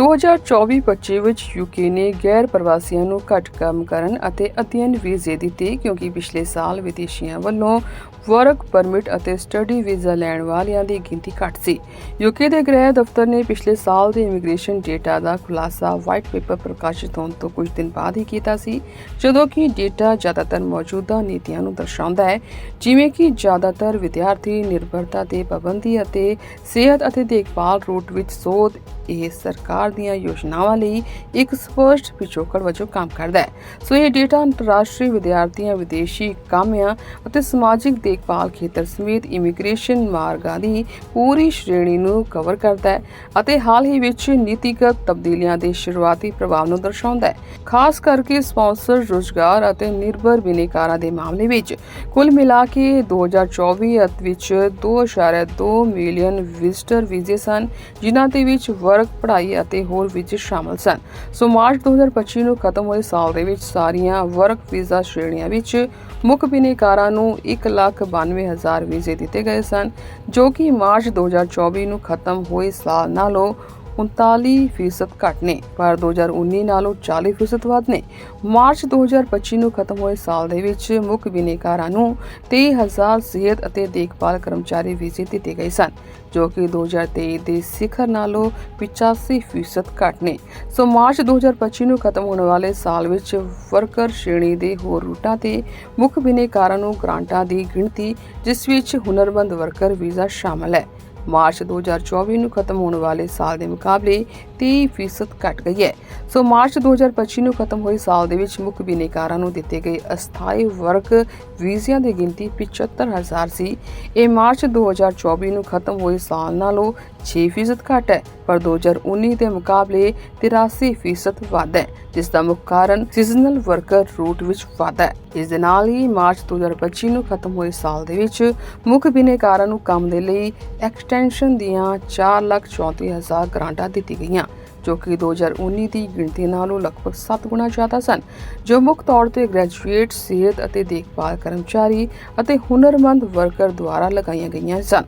2024-25 ਵਿੱਚ ਯੂਕੇ ਨੇ ਗੈਰ ਪ੍ਰਵਾਸੀਆਂ ਨੂੰ ਘੱਟ ਕੰਮ ਕਰਨ ਅਤੇ ਅਧਿਐਨ ਵੀਜ਼ੇ ਦਿੱਤੇ ਕਿਉਂਕਿ ਪਿਛਲੇ ਸਾਲ ਵਿਦੇਸ਼ੀਆਂ ਵੱਲੋਂ ਵਰਕ ਪਰਮਿਟ ਅਤੇ ਸਟੱਡੀ ਵੀਜ਼ਾ ਲੈਣ ਵਾਲਿਆਂ ਦੀ ਗਿਣਤੀ ਘੱਟ ਸੀ। ਯੂਕੇ ਦੇ ਗ੍ਰਹਿ ਦਫ਼ਤਰ ਨੇ ਪਿਛਲੇ ਸਾਲ ਦੇ ਇਮੀਗ੍ਰੇਸ਼ਨ ਡੇਟਾ ਦਾ ਖੁਲਾਸਾ ਵਾਈਟ ਪੇਪਰ ਪ੍ਰਕਾਸ਼ਿਤ ਹੋਣ ਤੋਂ ਕੁਝ ਦਿਨ ਬਾਅਦ ਹੀ ਕੀਤਾ ਸੀ, ਜਦੋਂ ਕਿ ਡੇਟਾ ਜ਼ਿਆਦਾਤਰ ਮੌਜੂਦਾ ਨੀਤੀਆਂ ਨੂੰ ਦਰਸਾਉਂਦਾ ਹੈ, ਜਿਵੇਂ ਕਿ ਜ਼ਿਆਦਾਤਰ ਵਿਦਿਆਰਥੀ ਨਿਰਭਰਤਾ ਤੇ ਪਾਬੰਦੀ ਅਤੇ ਸਿਹਤ ਅਤੇ ਦੇਖਭਾਲ ਰੂਟ ਵਿੱਚ ਸੋਧ ਇਹ ਸਰਕਾਰ ਦੀਆਂ ਯੋਜਨਾਵਾਂ ਲਈ ਇੱਕ ਸਪਸ਼ਟ ਪਿਛੋਕੜ ਵਜੋਂ ਕੰਮ ਕਰਦਾ ਹੈ। ਸੋ ਇਹ ਡੇਟਾ ਅੰਤਰਰਾਸ਼ਟਰੀ ਵਿਦਿਆਰਥੀਆਂ, ਵਿਦੇਸ਼ੀ ਕਾਮਿਆਂ ਅਤੇ ਸਮਾਜਿਕ ਦੇਖਭਾਲ ਖੇਤਰ ਸਮੇਤ ਇਮੀਗ੍ਰੇਸ਼ਨ ਮਾਰਗਾਂ ਦੀ ਪੂਰੀ ਸ਼੍ਰੇਣੀ ਨੂੰ ਕਵਰ ਕਰਦਾ ਹੈ ਅਤੇ ਹਾਲ ਹੀ ਵਿੱਚ ਨੀਤੀਗਤ ਤਬਦੀਲੀਆਂ ਦੇ ਸ਼ੁਰੂਆਤੀ ਪ੍ਰਭਾਵ ਨੂੰ ਦਰਸਾਉਂਦਾ ਹੈ। ਖਾਸ ਕਰਕੇ ਸਪਾਂਸਰ ਰੁਜ਼ਗਾਰ ਅਤੇ ਨਿਰਭਰ ਬਿਨੇਕਾਰਾਂ ਦੇ ਮਾਮਲੇ ਵਿੱਚ ਕੁੱਲ ਮਿਲਾ ਕੇ 2024 ਅਤ ਵਿੱਚ 2.2 ਮਿਲੀਅਨ ਵਿਜ਼ਟਰ ਵੀਜ਼ੇ ਸਨ ਜਿਨ੍ਹਾਂ ਦੇ ਵਿੱਚ ਵਰਕ ਪੜ੍ਹਾਈ ਅਤੇ ਹੋਰ ਵੀਜ਼ੇ ਸ਼ਾਮਲ ਸਨ। ਸੋ ਮਾਰਚ 2025 ਨੂੰ ਖਤਮ ਹੋਏ ਸਾਲ ਦੇ ਵਿੱਚ ਸਾਰੀਆਂ ਵਰਕ ਵੀਜ਼ਾ ਸ਼੍ਰੇਣੀਆਂ ਵਿੱਚ ਮੁੱਖ ਬਿਨੇਕਾਰਾਂ ਨੂੰ 192000 ਵੀਜ਼ੇ ਦਿੱਤੇ ਗਏ ਸਨ, ਜੋ ਕਿ ਮਾਰਚ 2024 ਨੂੰ ਖਤਮ ਹੋਏ ਸਾਲ ਨਾਲੋਂ 39% ਘੱਟ ਨੇ, ਪਰ 2019 ਨਾਲੋਂ 40% ਵੱਧ ਨੇ। ਮਾਰਚ 2025 ਨੂੰ ਖਤਮ ਹੋਏ ਸਾਲ ਦੇ ਵਿੱਚ ਮੁੱਖ ਬਿਨੇਕਾਰਾਂ ਨੂੰ 23000 ਸਿਹਤ ਅਤੇ ਦੇਖਭਾਲ ਕਰਮਚਾਰੀ ਵੀਜ਼ੇ ਦਿੱਤੇ ਗਏ ਸਨ, ਜੋ ਕਿ 2023 ਦੇ ਸਿਖਰ ਨਾਲੋਂ 85% ਘੱਟ ਨੇ। ਸੋ ਮਾਰਚ 2025 ਨੂੰ ਖਤਮ ਹੋਣ ਵਾਲੇ ਸਾਲ ਵਿੱਚ ਵਰਕਰ ਸ਼੍ਰੇਣੀ ਦੇ ਹੋਰ ਰੂਟਾਂ ਤੇ ਮੁੱਖ ਬਿਨੇਕਾਰਾਂ ਨੂੰ ਗ੍ਰਾਂਟਾਂ ਦੀ ਗਿਣਤੀ, ਜਿਸ ਵਿੱਚ ਹੁਨਰਮੰਦ ਵਰਕਰ ਵੀਜ਼ਾ ਸ਼ਾਮਲ ਹੈ। ਮਾਰਚ 2024 ਨੂੰ ਖਤਮ ਹੋਣ ਵਾਲੇ ਸਾਲ ਦੇ ਮੁਕਾਬਲੇ 30% ਘਟ ਗਈ ਹੈ। ਸੋ ਮਾਰਚ 2025 ਨੂੰ ਖਤਮ ਹੋਏ ਸਾਲ ਦੇ ਵਿੱਚ ਮੁੱਖ ਬਿਨੇਕਾਰਾਂ ਨੂੰ ਦਿੱਤੇ ਗਏ ਅਸਥਾਈ ਵਰਕ ਵੀਜ਼ਿਆਂ ਦੀ ਗਿਣਤੀ 75000 ਸੀ। ਇਹ ਮਾਰਚ 2024 ਨੂੰ ਖਤਮ ਹੋਏ ਸਾਲ ਨਾਲੋਂ 6% ਘੱਟ ਹੈ, ਪਰ 2019 ਦੇ ਮੁਕਾਬਲੇ 83% ਵੱਧ ਹੈ, ਜਿਸ ਦਾ ਮੁੱਖ ਕਾਰਨ ਸੀਜ਼ਨਲ ਵਰਕਰ ਰੂਟ ਵਿੱਚ ਵਾਧਾ ਹੈ। ਇਸ ਦੇ ਨਾਲ ਹੀ ਮਾਰਚ 2025 ਨੂੰ ਖਤਮ ਹੋਏ ਸਾਲ ਦੇ ਵਿੱਚ ਮੁੱਖ ਬਿਨੇਕਾਰਾਂ ਨੂੰ ਕੰਮ ਦੇ ਲਈ ਐਕਸਟੈਂਸ਼ਨ ਦੀਆਂ 434000 ਗ੍ਰਾਂਟਾਂ ਦਿੱਤੀ ਗਈਆਂ, ਜੋ ਕਿ 2019 ਦੀ ਗਿਣਤੀ ਨਾਲੋਂ ਲਗਭਗ 7 ਗੁਣਾ ਜ਼ਿਆਦਾ ਸਨ, ਜੋ ਮੁੱਖ ਤੌਰ ਤੇ ਗ੍ਰੈਜੂਏਟ ਸਿਹਤ ਅਤੇ ਦੇਖਭਾਲ ਕਰਮਚਾਰੀ ਅਤੇ ਹੁਨਰਮੰਦ ਵਰਕਰ ਦੁਆਰਾ ਲਗਾਈਆਂ ਗਈਆਂ ਸਨ।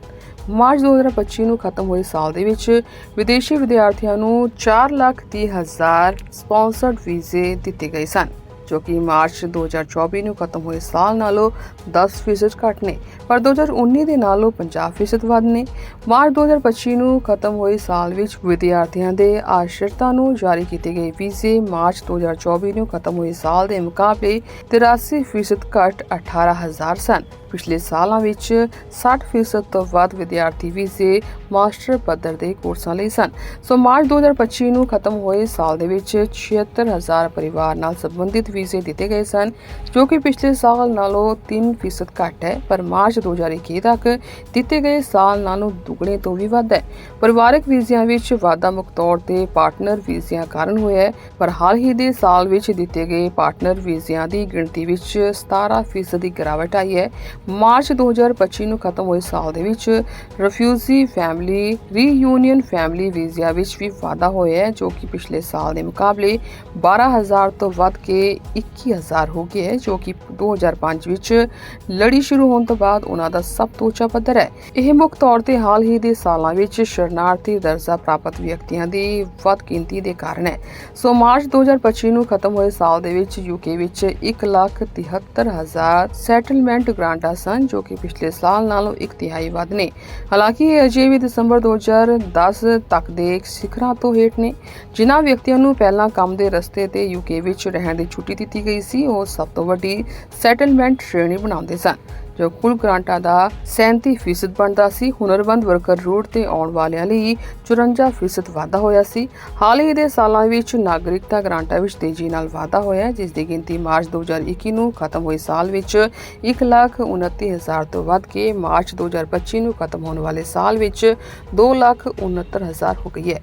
ਮਾਰਚ 2025 ਨੂੰ ਖਤਮ ਹੋਏ ਸਾਲ ਦੇ ਵਿੱਚ ਵਿਦੇਸ਼ੀ ਵਿਦਿਆਰਥੀਆਂ ਨੂੰ 430000 ਸਪਾਂਸਰਡ ਵੀਜ਼ੇ ਦਿੱਤੇ ਗਏ ਸਨ, ਜੋ ਕਿ ਮਾਰਚ 2024 ਨੂੰ ਖਤਮ ਹੋਏ ਸਾਲ ਨਾਲੋਂ 10% ਘੱਟ ਨੇ, ਪਰ 2019 ਦੇ ਨਾਲੋਂ 50% ਵੱਧ ਨੇ। ਮਾਰਚ 2025 ਨੂੰ ਖਤਮ ਹੋਏ ਸਾਲ ਵਿੱਚ ਵਿਦਿਆਰਥੀਆਂ ਦੇ ਆਸ਼ਰਿਤਾਂ ਨੂੰ ਜਾਰੀ ਕੀਤੇ ਗਏ ਵੀਜ਼ੇ ਮਾਰਚ 2024 ਨੂੰ ਖਤਮ ਹੋਏ ਸਾਲ ਦੇ ਮੁਕਾਬਲੇ 83% ਘੱਟ 18000 ਸਨ। ਪਿਛਲੇ ਸਾਲਾਂ ਵਿੱਚ 60% ਤੋਂ ਵੱਧ ਵਿਦਿਆਰਥੀ ਵੀਜ਼ੇ ਮਾਸਟਰ ਪੱਧਰ ਦੇ ਕੋਰਸਾਂ ਲਈ ਸਨ। ਸੋ ਮਾਰਚ 2025 ਨੂੰ ਖਤਮ ਹੋਏ ਸਾਲ ਦੇ ਵਿੱਚ 76000 ਪਰਿਵਾਰ ਨਾਲ ਸੰਬੰਧਿਤ ਵੀਜ਼ੇ ਦਿੱਤੇ ਗਏ ਸਨ, ਜੋ ਕਿ ਪਿਛਲੇ ਸਾਲ ਨਾਲੋਂ 3% ਘੱਟ ਹੈ, ਪਰ ਮਾਰਚ 2021 ਤੱਕ ਦਿੱਤੇ ਗਏ ਸਾਲ ਨਾਲੋਂ ਦੁੱਗਣੇ ਤੋਂ ਵੀ ਵੱਧ ਹੈ। ਪਰਿਵਾਰਕ ਵੀਜ਼ਿਆਂ ਵਿੱਚ ਵਾਧਾ ਮੁੱਖ ਤੌਰ ਤੇ ਪਾਰਟਨਰ ਵੀਜ਼ਿਆਂ ਕਾਰਨ ਹੋਇਆ ਹੈ, ਪਰ ਹਾਲ ਹੀ ਦੇ ਸਾਲ ਵਿੱਚ ਦਿੱਤੇ ਗਏ ਪਾਰਟਨਰ ਵੀਜ਼ਿਆਂ ਦੀ ਗਿਣਤੀ ਵਿੱਚ 17% ਦੀ ਗਿਰਾਵਟ ਆਈ ਹੈ। ਮਾਰਚ 2025 ਨੂੰ ਖਤਮ ਹੋਏ ਸਾਲ ਦੇ ਵਿੱਚ ਰਿਫਿਊਜੀ ਫੈਮਿਲੀ, ਰੀਯੂਨੀਅਨ ਫੈਮਿਲੀ ਵੀਜ਼ਿਆਂ ਵਿੱਚ ਵੀ ਵਾਧਾ ਹੋਇਆ ਹੈ, ਜੋ ਕਿ ਪਿਛਲੇ ਸਾਲ ਦੇ ਮੁਕਾਬਲੇ 12000 ਤੋਂ ਵੱਧ ਕੇ 21000 ਹੋ ਗਿਆ ਹੈ, ਜੋ ਕਿ 2005 ਵਿੱਚ ਲੜੀ ਸ਼ੁਰੂ ਹੋਣ ਤੋਂ ਬਾਅਦ ਉਹਨਾਂ ਦਾ ਸਭ ਤੋਂ ਉੱਚਾ ਪੱਧਰ ਹੈ। ਇਹ ਮੁੱਖ ਤੌਰ ਤੇ ਹਾਲ ਹੀ ਦੇ ਸਾਲਾਂ ਵਿੱਚ ਸ਼ਰਨਾਰਥੀ ਦਰਜਾ ਪ੍ਰਾਪਤ ਵਿਅਕਤੀਆਂ ਦੀ ਵੱਧ ਗਿਣਤੀ ਦੇ ਕਾਰਨ ਹੈ। ਸੋ ਮਾਰਚ 2025 ਨੂੰ ਖਤਮ ਹੋਏ ਸਾਲ ਦੇ ਵਿੱਚ ਯੂਕੇ ਵਿੱਚ 173000 ਸੈਟਲਮੈਂਟ ਗ੍ਰਾਂਟਾਂ ਸਨ ਜੋ ਕਿ ਪਿਛਲੇ ਸਾਲ ਨਾਲੋਂ ਇੱਕ ਤਿਹਾਈ ਵੱਧ ਨੇ। ਹਾਲਾਂਕਿ ਇਹ ਅਜੇ ਵੀ ਦਸੰਬਰ 2010 ਤੱਕ ਦੇ ਸਿਖਰਾਂ ਤੋਂ ਹੇਠ ਨੇ, ਜਿਨ੍ਹਾਂ ਵਿਅਕਤੀਆਂ ਨੂੰ ਪਹਿਲਾਂ ਕੰਮ ਦੇ ਰਸਤੇ ਤੇ ਯੂਕੇ ਵਿੱਚ ਰਹਿਣ ਦੀ ਛੁੱਟੀ ਦਿੱਤੀ ਗਈ ਸੀ, ਉਹ ਸਭ ਤੋਂ ਵੱਡੀ ਸੈਟਲਮੈਂਟ ਸ਼੍ਰੇਣੀ ਬਣਾਉਂਦੇ ਸਨ। ਜੋ ਕੁੱਲ ਗ੍ਰਾਂਟਾਂ ਦਾ 37% ਬਣਦਾ ਸੀ ਹੁਨਰਮੰਦ ਵਰਕਰ ਰੂਟ ਤੇ ਆਉਣ ਵਾਲਿਆਂ ਲਈ 54% ਵਾਧਾ ਹੋਇਆ ਸੀ। ਹਾਲ ਹੀ ਦੇ ਸਾਲਾਂ ਵਿੱਚ ਨਾਗਰਿਕਤਾ ਗ੍ਰਾਂਟਾਂ ਵਿੱਚ ਤੇਜ਼ੀ ਨਾਲ ਵਾਧਾ ਹੋਇਆ ਹੈ, ਜਿਸ ਦੀ ਗਿਣਤੀ ਮਾਰਚ 2021 ਨੂੰ ਖਤਮ ਹੋਏ ਸਾਲ ਵਿੱਚ 1,29,000 ਤੋਂ ਵੱਧ ਕੇ ਮਾਰਚ 2025 ਨੂੰ ਖਤਮ ਹੋਣ ਵਾਲੇ ਸਾਲ ਵਿੱਚ 2,69,000 ਹੋ ਗਈ ਹੈ।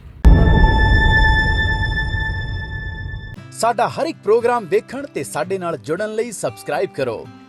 ਸਾਡਾ ਹਰ ਇੱਕ ਪ੍ਰੋਗਰਾਮ ਵੇਖਣ ਤੇ ਸਾਡੇ ਨਾਲ ਜੁੜਨ ਲਈ ਸਬਸਕ੍ਰਾਈਬ ਕਰੋ।